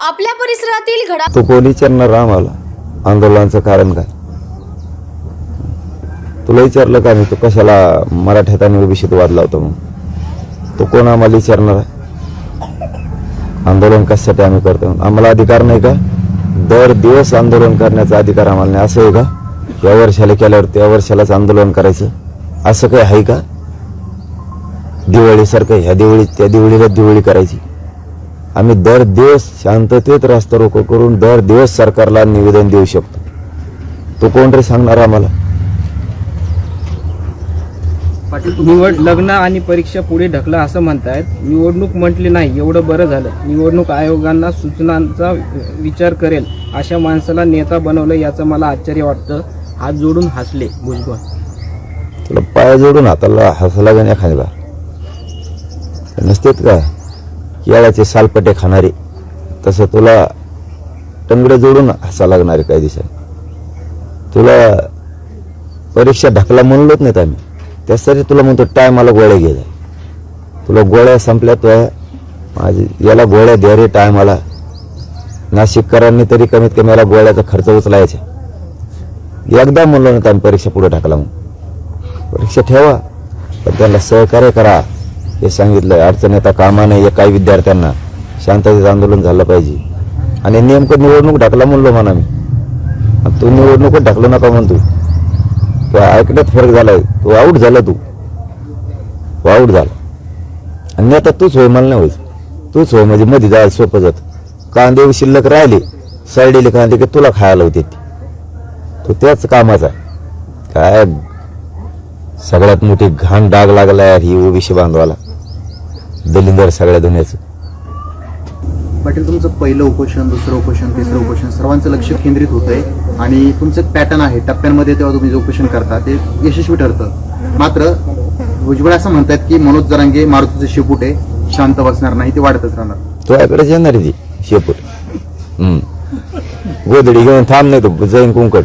आपल्या परिसरातील घडा तो कोण विचारणार आम्हाला आंदोलनाचं कारण काय? तुला विचारलं का मी? तू कशाला मराठ्यात आणि ओबीसीत वाद लावतो म्हणून? तो कोण आम्हाला विचारणार आहे? आंदोलन कशासाठी आम्ही करतो आम्हाला अधिकार नाही का? दर दिवस आंदोलन करण्याचा अधिकार आम्हाला नाही. असं आहे का? या वर्षाला केल्यावर त्या वर्षालाच आंदोलन करायचं? असं काही आहे का? दिवाळीसारखं ह्या दिवाळी त्या दिवाळीला दिवाळी करायची. आम्ही दर दिवस शांततेत रास्ता रोको करून दर दिवस सरकारला निवेदन देऊ शकतो. तो कोण रे सांगणार आम्हाला? निवड लग्न आणि परीक्षा पुढे ढकला असं म्हणतायत. निवडणूक म्हटली नाही एवढं बरं झालं. निवडणूक आयोगांना सूचनांचा विचार करेल अशा माणसाला नेता बनवलं याचं मला आश्चर्य वाटतं. हात जोडून हसले भुजबळ. तुला पाया जोडून हाताला हसला का खायला नसतेत का? केळाचे सालपटे खाणारे. तसं तुला टंगडे जोडून हसा लागणारे काही दिवसांनी तुला परीक्षा ढकला म्हणलोच नाहीत आम्ही. त्यासाठी तुला म्हणतो टायमाला गोळ्या घ्यायला तुला गोळ्या संपल्या तो माझी याला गोळ्या द्या रे टायमाला नाशिककरांनी तरी कमीत कमी याला गोळ्याचा खर्च उचलायचा. एकदा म्हणलो नाही आम्ही परीक्षा पुढे ढकला म्हणून. परीक्षा ठेवा. पण त्यांना सहकार्य करा. हे सांगितलं अडचण येता कामा नाही काही विद्यार्थ्यांना शांततेचं आंदोलन झालं पाहिजे. आणि नेमकं निवडणूक ढकला म्हणलो म्हणा मी. आणि तू निवडणूकच ढकलू नका म्हणतो तू ऐकण्यात फरक झालाय. तू आऊट झाला तू. तू आऊट झाला. आणि आता तूच होय मला नाही व्हायचं तूच होय म्हणजे मध्ये जायला सोपं जात. कांदे शिल्लक राहिले. सरडेले कांदे की तुला खायला होते. तू तो त्याच कामाचा काय सगळ्यात मोठी घाण डाग लागला यार ही ओबीसी बांधवाला. दलिंदर सगळ्या दुनियाचं पाटील तुमचं पहिलं उपोषण दुसरं उपोषण तिसरं उपोषण सर्वांचं लक्ष केंद्रित होतंय आणि तुमचं पॅटर्न आहे टप्प्यांमध्ये तेव्हा तुम्ही जे उपोषण करता ते यशस्वी ठरतं. मात्र भुजबळ असं म्हणतात की मनोज जरांगे मारुतीचे शेपूट आहे शांत बसणार नाही ते वाढतच राहणार. तुझ्याकडेच येणार आहे ती शेपूट. हम्म. गोधडी घेऊन थांब नाही तो जाईन कुंकड.